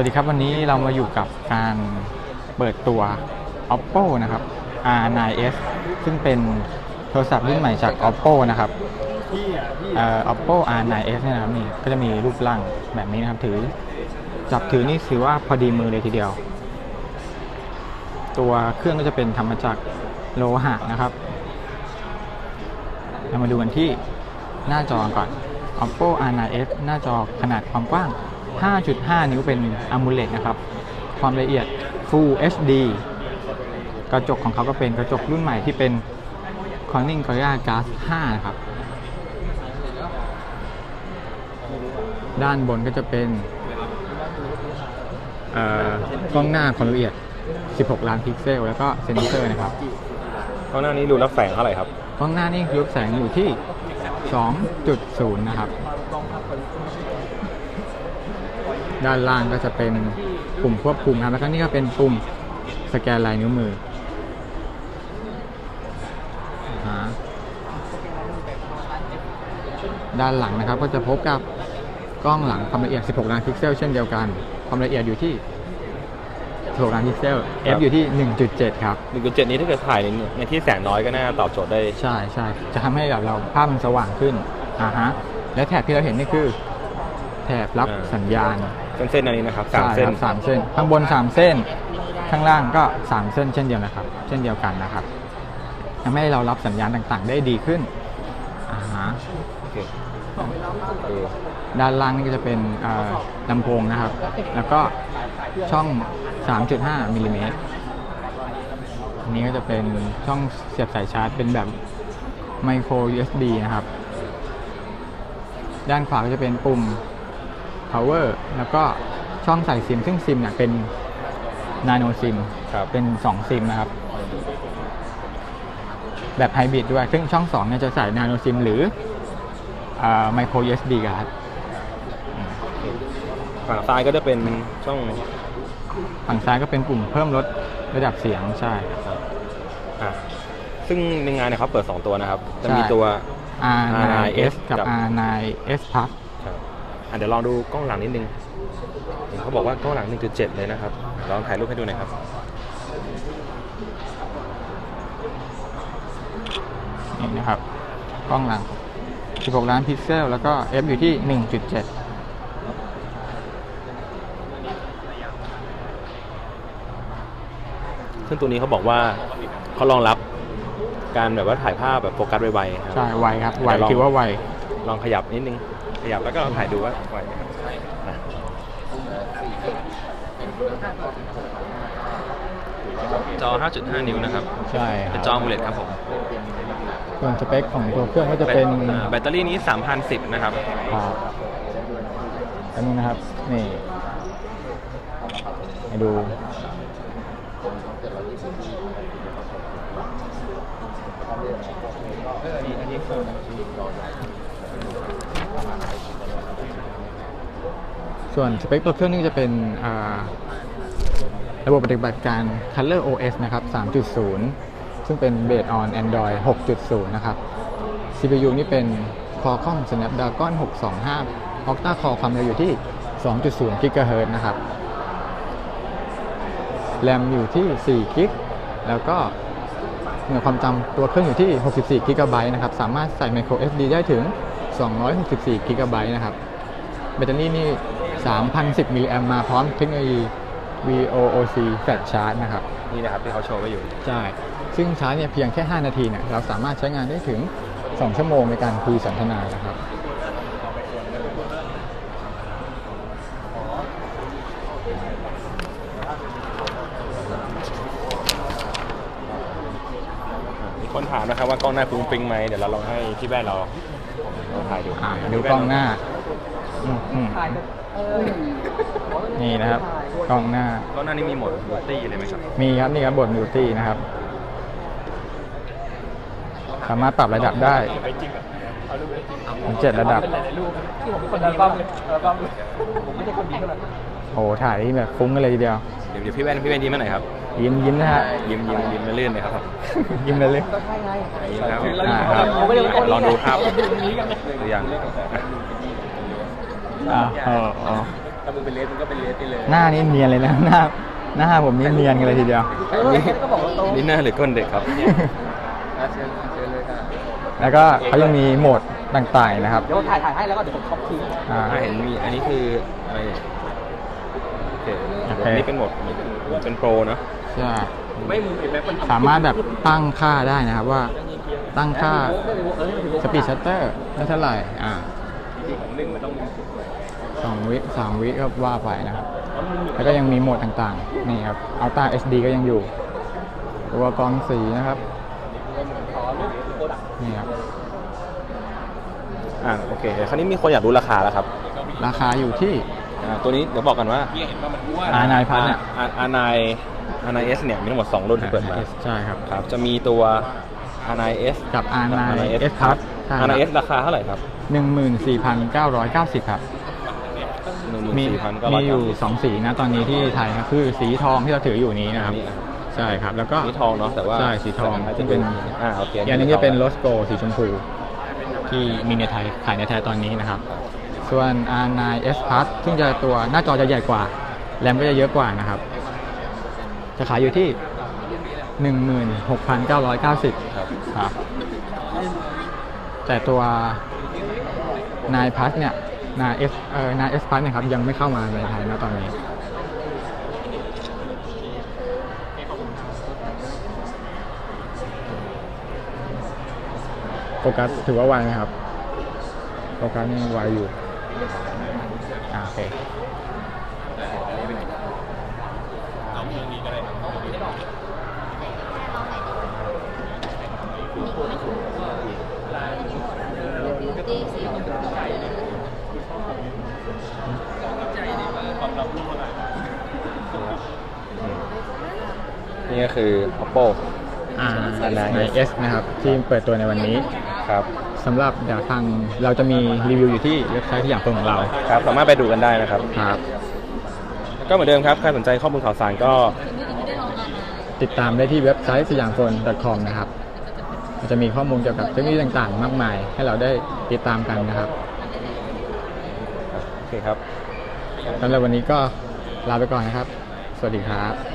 วัสดีครับวันนี้เรามาอยู่กับการเปิดตัว oppo นะครับ r9s ซึ่งเป็นโทรศัพท์รุ่นใหม่จาก oppo นะครับเอ่อ oppo r9s เนี่ยนะครับนี่ก็จะมีรูปร่างแบบนี้นะครับถือ จับถือนี่ถือว่าพอดีมือเลยทีเดียว ตัวเครื่องก็จะเป็นทำมาจากโลหะนะครับเรามาดูกันที่หน้าจอก่อน oppo r9s หน้าจอขนาดความกว้าง 5.5 นิ้วเป็น AMOLED นะครับ ความละเอียด Full HD กระจกของเขาก็เป็นกระจกรุ่นใหม่ที่เป็น Corning Gorilla Glass 5 นะครับ ด้านบนก็จะเป็นเอ่อกล้องหน้าความละเอียด 16 ล้านพิกเซล แล้วก็เซนเซอร์นะครับข้างหน้านี้รูรับแสงเท่าไหร่ครับ กล้องหน้านี่ยุบแสงอยู่ที่ 2.0 นะครับ ด้านล่างก็จะเป็นปุ่มควบคุมครับแล้วก็นี่ก็เป็นปุ่มสแกนลายนิ้วมืออ่าด้านหลังนะครับก็จะพบกับกล้องหลังความละเอียด 16 ล้านพิกเซล เช่นเดียวกัน ความละเอียดอยู่ที่ 16 ล้านพิกเซล f อยู่ที่ 1.7 ครับ 1.7 นี้ถ้าเกิดถ่ายในในที่แสงน้อยก็น่าตอบโจทย์ได้ ใช่ใช่จะทำให้แบบเราภาพมันสว่างขึ้นอ่าฮะ และแถบที่เราเห็นนี่คือ แถบรับอ่าสัญญาณ เส้นๆอันนี้นะครับสามใช่เส้นครับสามเส้น ข้างบนสามเส้น ข้างล่างก็สามเส้นเช่นเดียวนะครับ เช่นเดียวกันนะครับทำให้เรารับสัญญาณต่างๆ ได้ดีขึ้นอ่าฮะโอเคเออด้านล่างนี่ก็จะเป็นเอ่อลำโพงนะครับ แล้วก็ช่อง 3.5มิลลิเมตรอันนี้ก็จะเป็นช่องเสียบสายชาร์จ เป็นแบบไมโคร USB นะครับ ด้านขวาก็จะเป็นปุ่ม power แล้วก็ช่องใส่ซิม ซึ่งซิมเนี่ยเป็น nano sim ครับ เป็น 2 ซิมนะครับ แบบไฮบริดด้วย ซึ่งช่อง2เนี่ยจะใส่ nano sim หรือไมโคร USB การ์ดฝั่งซ้ายก็จะเป็นช่อง ฝั่งซ้ายก็เป็นปุ่มเพิ่มลดระดับเสียงใช่อะซึ่งในงานเนี่ยเขาเปิด 2 ตัวนะครับ จะใช่มีตัว R9S กับกับ R9S Plus ครับ อะเดี๋ยวลองดูกล้องหลังนิดนึงเห็นเขาบอกว่ากล้องหลัง 1.7 เลยนะครับ ลองถ่ายรูปให้ดูหน่อยครับ นี่นะครับ กล้องหลัง 16 ล้านพิกเซล แล้วก็ f อยู่ที่ 1.7ซึ่งตัวนี้เขาบอกว่าเขารองรับการแบบว่าถ่ายภาพแบบโฟกัสไวๆครับใช่ไวครับไวเดี๋ยวลองถือว่าไว ลองขยับนิดนึง ขยับแล้วก็ลองถ่ายดูว่าไหวไหมครับอะจอ 5.5 นิ้วนะครับ ใช่คเป็รันบจอ AMOLED ครับผมส่วนสเปคของตัวเครื่องก็จะเป็นอ่าแบตเตอรี่นี้ 3,010 นะครับ ครับอันนี้นะครับ นี่ให้ดู ส่วนสเปคตัวเครื่องนี่จะเป็นระบบปฏิบัติการ Color OS นะครับ 3.0 ซึ่งเป็น based on Android 6.0 นะครับ CPU นี่เป็น Qualcomm Snapdragon 625 Octa Core ความเร็วอยู่ที่ 2.0 GHz นะครับ แรมอยู่ที่4กิกแล้วก็หน่วยความจำตัวเครื่องอยู่ที่ 64กิกะไบต์นะครับ สามารถใส่ micro SD ได้ถึง 264กิกะไบต์นะครับ แบตเตอรี่นี่ 3,010 มิลลิแอมมาพร้อมเทคโนโลยี VOOC Fast Charge นะครับ นี่นะครับที่เขาโชว์ไว้อยู่ ใช่ ซึ่งชาร์จเนี่ยเพียงแค่ 5 นาทีเนี่ยเราสามารถใช้งานได้ถึง 2 ชั่วโมงในการคุยสนทนานะครับมีคนถามนะครับว่ากล้องหน้าฟุ้งฟิ้งไหมเดี๋ยวเราลองให้พี่แว่นเรา ลองถ่ายดูอ่าดูกล้องหน้าอืมอืมนี่นะครับกล้องหน้ากล้องหน้านี้มีโหมดบูตี้เลยไหมครับมีครับนี่ครับบทมิวตี้นะครับ สามารถปรับระดับได้ถึงเจ็ดระดับคนอัลบั้มเลยอัลบั้มเลยผมไม่ใช่คนดีเท่าไหร่ โอ้โหถ่ายที่แบบฟุ้งกันเลยทีเดียว เดี๋ยวเดี๋ยวพี่แว่นพี่แว่นยิ้มมาหน่อยครับ ยิ้มยิ้มนะฮะ ยิ้มยิ้มยิ้มมาเลื่อนเลยครับยิ้มเลยเลยก็ใช่ไงยิ้มครับอ่าครับผมไม่ได้เป็นคนลองดูภาพดูนี้กันหรือยังอ่าเอออ๋อถ้ามึงเป็นเลสมึงก็เป็นเลสไปเลย หน้านี่เนียนเลยนะหน้าหน้าผมนี่เนียนกันเลยทีเดียวเออก็บอกว่าโตนี่หน้าหรือก้นเด็กครับอะเชิญเชิญเลยค่ะแล้วก็เขายังมีโหมดต่างๆนะครับ เดี๋ยวผมถ่ายถ่ายให้แล้วก็เดี๋ยวผมท็อปทิ้งอ่าอ่าเห็นมีอันนี้คืออะไรโอ เคโอเคอันนี้เป็นโหมดเป็นโปรเนอะใช่ไม่มึงเห็นไหมมันทำสามารถแบบตั้งค่าได้นะครับว่า ตั้งค่าสปีดชัตเตอร์ได้เท่าไหร่อ่าที่ของหนึ่งมันต้องมีสองวิสามวิก็ว่าไปนะครับ แล้วก็ยังมีโหมดต่างๆ นี่ครับ Ultra SD ก็ยังอยู่ ตัวกรองสีนะครับขอรูปโปรดักต์นี่ครับ อ่าโอเคคราวนี้มีคนอยากรู้ราคาแล้วครับ ราคาอยู่ที่ อ่าตัวนี้เดี๋ยวบอกกันว่าเห็นว่ามันอ้วน R9 Plus เนี่ยอาร์ไนอาร์ไนเอสเนี่ยมีทั้งหมด 2 รุ่นที่เปิดมาใช่ครับ ครับจะมีตัว R9S กับ R9 S Plus ใช่ครับ R9S ราคาเท่าไหร่ครับ14,990 ครับมี14,990มีอยู่2สีนะตอนนี้ที่ไทยนะคือสีทองที่เราถืออยู่นี้นะครับอันนี้อะใช่ครับ แล้วก็ นี่ทองเนาะแต่ว่าใช่สีทองจะที่เป็เป็นนอ่าโอเคอย่างนี้จะเป็นโรสโกสีชมพู ที่มีในไทยขายในไทยตอนนี้นะครับ ส่วน R9S Plus ซึ่งจะตัวหน้าจอจะใหญ่กว่า แรมก็จะเยอะกว่านะครับ จะขายอยู่ที่ 16,990 ครับครับ แต่ตัว9 Plus เนี่ย 9S เอ่อ 9S Plus เนี่ยครับยังไม่เข้ามาในไทยนะตอนนี้ โฟกัสถือว่าไวไหมครับ โฟกัสนี่ไวอยู่ อ่าโอเคนี่ก็คือ Oppo อ่า 9S 9S นะครับ ที่เปิดตัวในวันนี้ ครับสำหรับเดี๋ยวทางเราจะมีรีวิวอยู่ที่เว็บไซต์ที่อย่างตรงของเราครับ สามารถไปดูกันได้นะครับครับ ก็เหมือนเดิมครับใครสนใจข้อมูลข่าวสารก็ติดตามได้ที่เว็บไซต์สยามโฟน .com นะครับมันจะมีข้อมูลเกี่ยวกับเทคโนโลยีต่างๆ มากมาย ให้เราได้ติดตามกันนะครับโอเคครับสำหรับวันนี้ก็ลาไปก่อนนะครับ สวัสดีครับ